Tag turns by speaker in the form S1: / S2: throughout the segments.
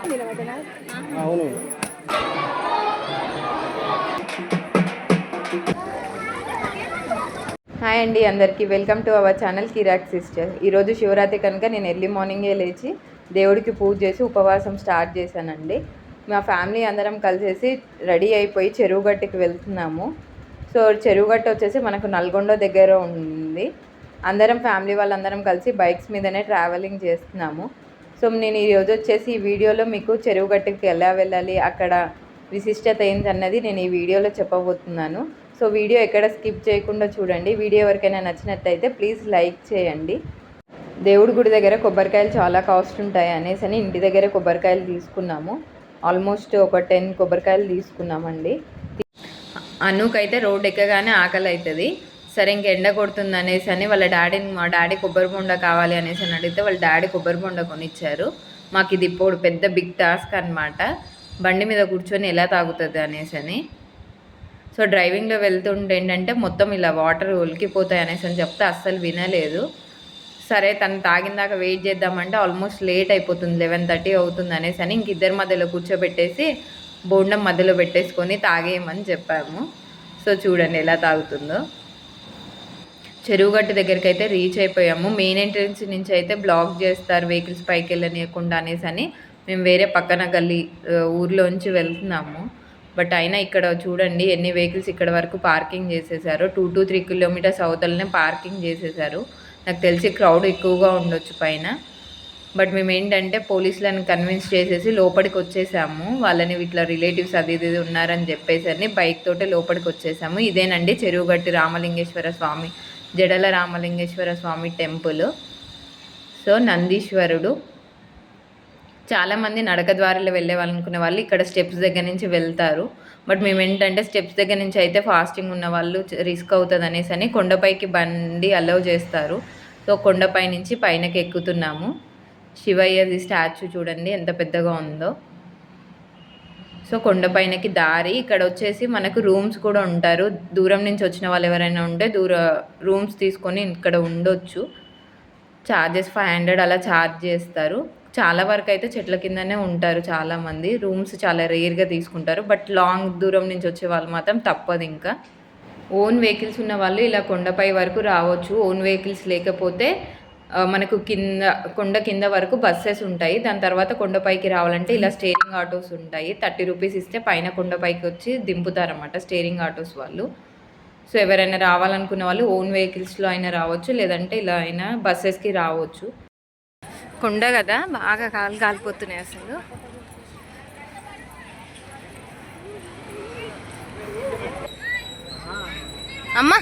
S1: అవును.
S2: హాయ్ అండి అందరికీ. Welcome to our channel Kirak sister. ఈరోజు శివరాత్రి కనుక నేను ఎర్లీ మార్నింగే లేచి దేవుడికి పూజ చేసి ఉపవాసం స్టార్ట్ చేశానండి. మా ఫ్యామిలీ అందరం కలిసేసి రెడీ అయిపోయి చెరువు గట్టుకి వెళ్తున్నాము. సో చెరువు గట్టు వచ్చేసి మనకు నల్గొండ దగ్గర ఉంది. అందరం ఫ్యామిలీ వాళ్ళందరం కలిసి బైక్స్ మీదనే ట్రావెలింగ్ చేస్తున్నాము. సో నేను ఈరోజు వచ్చేసి ఈ వీడియోలో మీకు చెరువు గట్టుకి ఎలా వెళ్ళాలి అక్కడ విశిష్టత ఏంటన్నది నేను ఈ వీడియోలో చెప్పబోతున్నాను. సో వీడియో ఎక్కడ స్కిప్ చేయకుండా చూడండి. వీడియో ఎవరికైనా నచ్చినట్టయితే ప్లీజ్ లైక్ చేయండి. దేవుడి గుడి దగ్గర కొబ్బరికాయలు చాలా కాస్ట్ ఉంటాయి అనేసి అని ఇంటి దగ్గర కొబ్బరికాయలు తీసుకున్నాము. ఆల్మోస్ట్ ఒక టెన్ కొబ్బరికాయలు తీసుకున్నామండి. అనుకైతే రోడ్ ఎక్కగానే ఆకలి అవుతుంది సరే ఇంక ఎండ కొడుతుంది అనేసి అని వాళ్ళ డాడీని మా డాడీ కొబ్బరి బొండ కావాలి అనేసి అని అడిగితే వాళ్ళ డాడీ కొబ్బరి బొండ కొనిచ్చారు. మాకు ఇది ఇప్పుడు పెద్ద బిగ్ టాస్క్ అనమాట బండి మీద కూర్చొని ఎలా తాగుతుంది అనేసి అని సో డ్రైవింగ్లో వెళ్తుంటే ఏంటంటే మొత్తం ఇలా వాటర్ ఒలికిపోతాయి అనేసి అని చెప్తే అస్సలు వినలేదు. సరే తను తాగిందాక వెయిట్ చేద్దామంటే ఆల్మోస్ట్ లేట్ అయిపోతుంది లెవెన్ థర్టీ అవుతుంది అనేసి అని ఇంక ఇద్దరి మధ్యలో కూర్చోబెట్టేసి బోండం మధ్యలో పెట్టేసుకొని తాగేయమని చెప్పాము. సో చూడండి ఎలా తాగుతుందో. చెరువుగట్టు దగ్గరికి అయితే రీచ్ అయిపోయాము. మెయిన్ ఎంట్రన్స్ నుంచి అయితే బ్లాక్ చేస్తారు వెహికల్స్ పైకి వెళ్ళనీయకుండా అనేసి అని. మేము వేరే పక్కన గల్లీ ఊర్లోంచి వెళ్తున్నాము. బట్ అయినా ఇక్కడ చూడండి ఎన్ని వెహికల్స్ ఇక్కడ వరకు పార్కింగ్ చేసేసారు. టూ టు త్రీ కిలోమీటర్స్ అవతలనే పార్కింగ్ చేసేసారు. నాకు తెలిసి క్రౌడ్ ఎక్కువగా ఉండొచ్చు పైన. బట్ మేము ఏంటంటే పోలీసులను కన్విన్స్ చేసేసి లోపలికి వచ్చేసాము. వాళ్ళని ఇట్లా రిలేటివ్స్ అది ఇది ఉన్నారని చెప్పేసరిని బైక్ తోటే లోపలికి వచ్చేసాము. ఇదేనండి చెరువుగట్టి రామలింగేశ్వర స్వామి జడల రామలింగేశ్వర స్వామి టెంపుల్. సో నందీశ్వరుడు. చాలామంది నడక ద్వారాలో వెళ్ళే వాళ్ళు అనుకునే వాళ్ళు ఇక్కడ స్టెప్స్ దగ్గర నుంచి వెళ్తారు. బట్ మేము ఏంటంటే స్టెప్స్ దగ్గర నుంచి అయితే ఫాస్టింగ్ ఉన్న వాళ్ళు రిస్క్ అవుతుంది అనేసి అని కొండపైకి బండి అలౌ చేస్తారు. సో కొండపై నుంచి పైనకి ఎక్కుతున్నాము. శివయ్యది స్టాచ్యూ చూడండి ఎంత పెద్దగా ఉందో. సో కొండపైనకి దారి ఇక్కడ వచ్చేసి మనకు రూమ్స్ కూడా ఉంటారు. దూరం నుంచి వచ్చిన వాళ్ళు ఎవరైనా ఉంటే దూర రూమ్స్ తీసుకొని ఇక్కడ ఉండొచ్చు. ఛార్జెస్ ఫైవ్ హండ్రెడ్ అలా ఛార్జ్ చేస్తారు. చాలా వరకు అయితే చెట్ల కిందనే ఉంటారు చాలామంది. రూమ్స్ చాలా రేర్గా తీసుకుంటారు. బట్ లాంగ్ దూరం నుంచి వచ్చే వాళ్ళు మాత్రం తప్పదు ఇంకా. ఓన్ వెహికల్స్ ఉన్న వాళ్ళు ఇలా కొండపై వరకు రావచ్చు. ఓన్ వెహికల్స్ లేకపోతే మనకు కింద కొండ కింద వరకు బస్సెస్ ఉంటాయి. దాని తర్వాత కొండపైకి రావాలంటే ఇలా స్టేరింగ్ ఆటోస్ ఉంటాయి. థర్టీ రూపీస్ ఇస్తే పైన కొండపైకి వచ్చి దింపుతారన్నమాట స్టేరింగ్ ఆటోస్ వాళ్ళు. సో ఎవరైనా రావాలనుకున్న వాళ్ళు ఓన్ వెహికల్స్లో అయినా రావచ్చు లేదంటే ఇలా అయినా బస్సెస్కి రావచ్చు. కొండ కదా బాగా కాలు కాలిపోతున్నాయి అసలు. అమ్మా!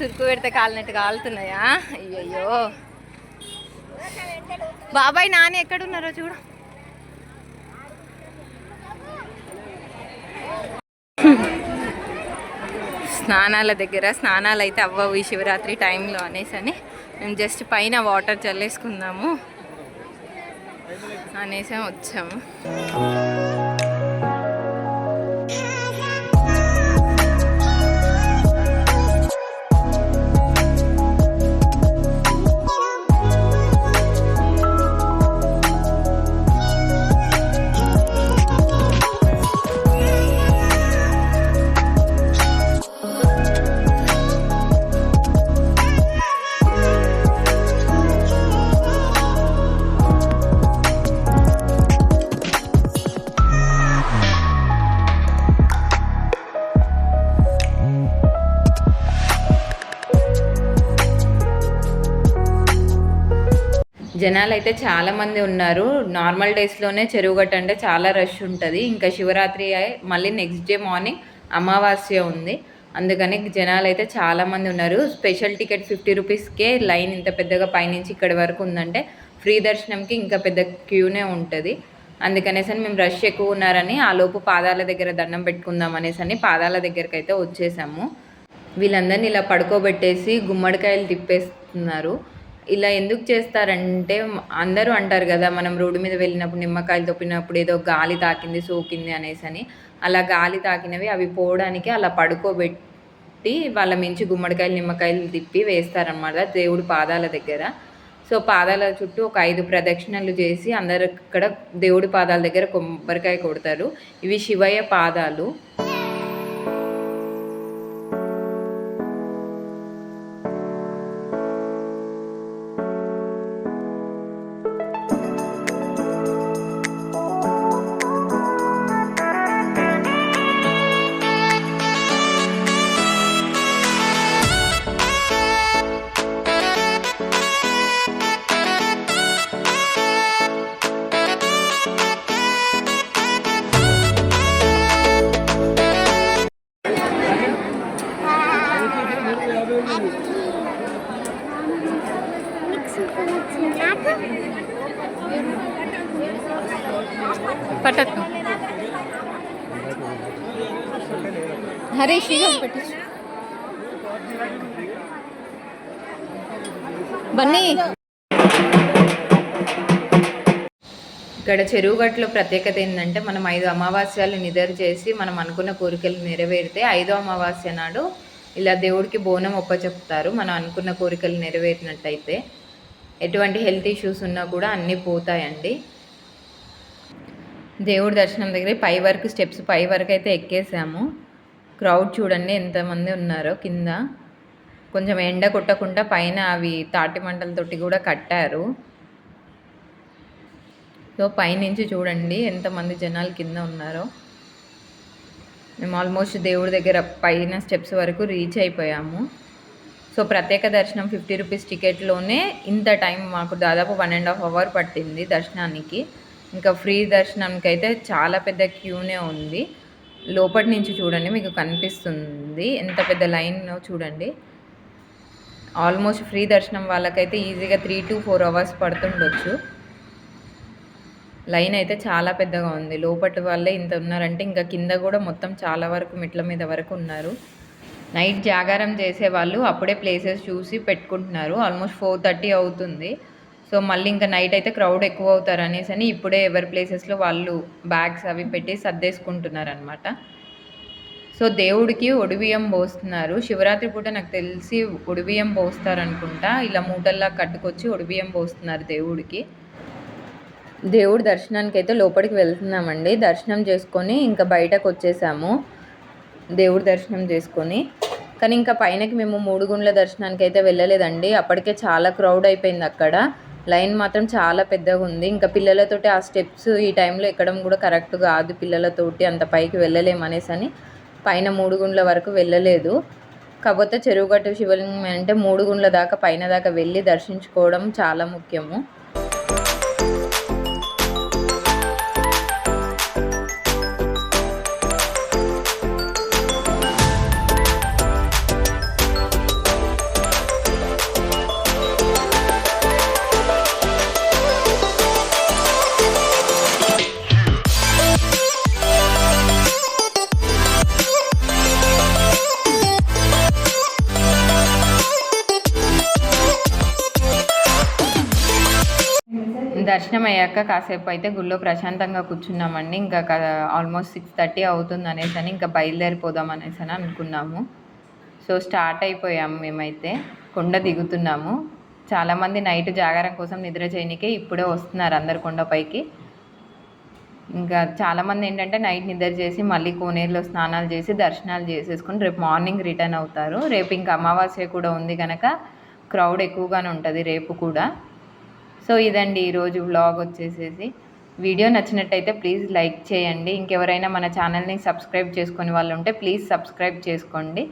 S3: సురుకు పెడితే
S2: కాలినట్టు కాలుతున్నాయా? అయ్యయ్యో. బాబాయ్ నాని ఎక్కడున్నారో చూడు. స్నానాల దగ్గర స్నానాలు అయితే అవ్వవు ఈ శివరాత్రి టైంలో అనేసి అని. మేము జస్ట్ పైన వాటర్ చల్లేసుకుందాము అనేసి వచ్చాము. జనాలు అయితే చాలా మంది ఉన్నారు. నార్మల్ డేస్లోనే చెరువుగట్ట అంటే చాలా రష్ ఉంటుంది. ఇంకా శివరాత్రి మళ్ళీ నెక్స్ట్ డే మార్నింగ్ అమావాస్య ఉంది. అందుకని జనాలు అయితే చాలా మంది ఉన్నారు. స్పెషల్ టికెట్ ఫిఫ్టీ రూపీస్కే లైన్ ఇంత పెద్దగా పైనుంచి ఇక్కడి వరకు ఉందంటే ఫ్రీ దర్శనంకి ఇంకా పెద్ద క్యూనే ఉంటుంది. అందుకనేసి అని మేము రష్ ఎక్కువ ఉన్నారని ఆ లోపు పాదాల దగ్గర దండం పెట్టుకుందాం అనేసి అని పాదాల దగ్గరికి అయితే వచ్చేసాము. వీళ్ళందరినీ ఇలా పడుకోబెట్టేసి గుమ్మడికాయలు తిప్పేస్తున్నారు. ఇలా ఎందుకు చేస్తారంటే అందరూ అంటారు కదా మనం రోడ్డు మీద వెళ్ళినప్పుడు నిమ్మకాయలు తొప్పినప్పుడు ఏదో గాలి తాకింది సోకింది అనేసి అని. అలా గాలి తాకినవి అవి పోవడానికి అలా పడుకోబెట్టి వాళ్ళ మించి గుమ్మడికాయలు నిమ్మకాయలు తిప్పి వేస్తారనమాట దేవుడి పాదాల దగ్గర. సో పాదాల చుట్టూ ఒక ఐదు ప్రదక్షిణలు చేసి అందరు ఇక్కడ దేవుడి పాదాల దగ్గర కొబ్బరికాయ కొడతారు. ఇవి శివయ్య పాదాలు.
S1: ఇగో పెట్టచ్చు బన్నీ.
S2: ఇక్కడ చెరువు గట్టులో ప్రత్యేకత ఏంటంటే మనం ఐదు అమావాస్యాలు నిద్ర చేసి మనం అనుకున్న కోరికలు నెరవేరితే ఐదో అమావాస్య నాడు ఇలా దేవుడికి బోనం ఒప్పచెప్తారు. మనం అనుకున్న కోరికలు నెరవేరినట్టయితే ఎటువంటి హెల్త్ ఇష్యూస్ ఉన్నా కూడా అన్నీ పోతాయండి. దేవుడి దర్శనం దగ్గర పై వరకు స్టెప్స్ పై వరకు అయితే ఎక్కేసాము. క్రౌడ్ చూడండి ఎంతమంది ఉన్నారో కింద. కొంచెం ఎండ కొట్టకుండా పైన అవి తాటి మంటలతోటి కూడా కట్టారు. సో పైనుంచి చూడండి ఎంతమంది జనాలు కింద ఉన్నారో. మేము ఆల్మోస్ట్ దేవుడి దగ్గర పైన స్టెప్స్ వరకు రీచ్ అయిపోయాము. సో ప్రత్యేక దర్శనం ఫిఫ్టీ రూపీస్ టికెట్లోనే ఇంత టైం మాకు దాదాపు వన్ అండ్ హాఫ్ అవర్ పట్టింది దర్శనానికి. ఇంకా ఫ్రీ దర్శనానికి అయితే చాలా పెద్ద క్యూనే ఉంది. లోపటి నుంచి చూడండి మీకు కనిపిస్తుంది. ఎంత పెద్ద లైన్ చూడండి. ఆల్మోస్ట్ ఫ్రీ దర్శనం వాళ్ళకైతే ఈజీగా త్రీ టు ఫోర్ అవర్స్ పడుతుండొచ్చు. లైన్ అయితే చాలా పెద్దగా ఉంది. లోపటి వాళ్ళే ఇంత ఉన్నారంటే ఇంకా కింద కూడా మొత్తం చాలా వరకు మెట్ల మీద వరకు ఉన్నారు. నైట్ జాగారం చేసే వాళ్ళు అప్పుడే ప్లేసెస్ చూసి పెట్టుకుంటున్నారు. ఆల్మోస్ట్ ఫోర్ థర్టీ అవుతుంది. సో మళ్ళీ ఇంకా నైట్ అయితే క్రౌడ్ ఎక్కువ అవుతారు అనేసి అని ఇప్పుడే ఎవరి ప్లేసెస్లో వాళ్ళు బ్యాగ్స్ అవి పెట్టి సర్దేసుకుంటున్నారు అనమాట సో దేవుడికి ఒడిబియ్యం పోస్తున్నారు. శివరాత్రి పూట నాకు తెలిసి ఒడిబియ్యం పోస్తారు అనుకుంటా ఇలా మూటల్లా కట్టుకొచ్చి ఒడిబియ్యం పోస్తున్నారు దేవుడికి. దేవుడి దర్శనానికి అయితే లోపలికి వెళ్తున్నామండి. దర్శనం చేసుకొని ఇంకా బయటకు వచ్చేసాము. దేవుడి దర్శనం చేసుకొని. కానీ ఇంకా పైనకి మేము మూడు గుండ్ల దర్శనానికి అయితే వెళ్ళలేదండి. అప్పటికే చాలా క్రౌడ్ అయిపోయింది అక్కడ. లైన్ మాత్రం చాలా పెద్దగా ఉంది. ఇంకా పిల్లలతోటి ఆ స్టెప్స్ ఈ టైంలో ఎక్కడం కూడా కరెక్ట్ కాదు పిల్లలతోటి అంత పైకి వెళ్ళలేము అనేసి అని పైన మూడు గుండ్ల వరకు వెళ్ళలేదు. కాకపోతే చెరువుగట్టు శివలింగం అంటే మూడు గుండ్ల దాకా పైన దాకా వెళ్ళి దర్శించుకోవడం చాలా ముఖ్యము. దర్శనం అయ్యాక కాసేపు అయితే గుళ్ళో ప్రశాంతంగా కూర్చున్నామండి. ఇంకా ఆల్మోస్ట్ సిక్స్ థర్టీ అవుతుంది అనేసి అని ఇంకా బయలుదేరిపోదాం అనేసి అని అనుకున్నాము. సో స్టార్ట్ అయిపోయాము మేమైతే. కొండ దిగుతున్నాము. చాలామంది నైట్ జాగారం కోసం నిద్ర చేయనికే ఇప్పుడే వస్తున్నారు అందరు కొండపైకి. ఇంకా చాలామంది ఏంటంటే నైట్ నిద్ర చేసి మళ్ళీ కోనేరులో స్నానాలు చేసి దర్శనాలు చేసేసుకుని రేపు మార్నింగ్ రిటర్న్ అవుతారు. రేపు ఇంకా అమావాస్య కూడా ఉంది కనుక క్రౌడ్ ఎక్కువగానే ఉంటుంది రేపు కూడా. సో ఇదండి ఈరోజు వ్లాగ్ వచ్చేసేసి. వీడియో నచ్చినట్టయితే ప్లీజ్ లైక్ చేయండి. ఇంకెవరైనా మన ఛానల్ని సబ్స్క్రైబ్ చేసుకునే వాళ్ళు ఉంటే ప్లీజ్ సబ్స్క్రైబ్ చేసుకోండి.